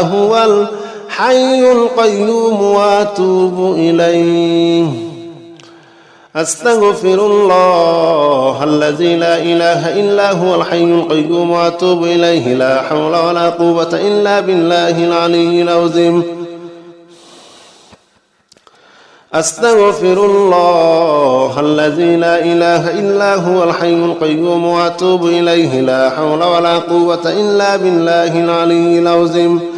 هو الحي القيوم وأتوب إليه. أستغفر الله الذي لا إله إلا هو الحي القيوم وأتوب إليه. لا حول ولا قوة إلا بالله العلي العظيم. أستغفر الله الذي لا إله إلا هو الحي القيوم وأتوب إليه. لا حول ولا قوة إلا بالله العلي العظيم.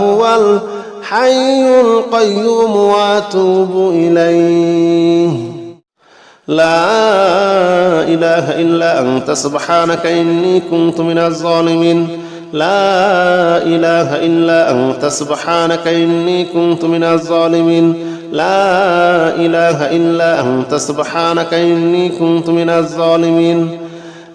هو الحي القيوم وأتوب إليه. لا إله إلا أنت سبحانك إني كنت من الظالمين. لا إله إلا أنت سبحانك إني كنت من الظالمين. لا إله إلا أنت سبحانك إني كنت من الظالمين.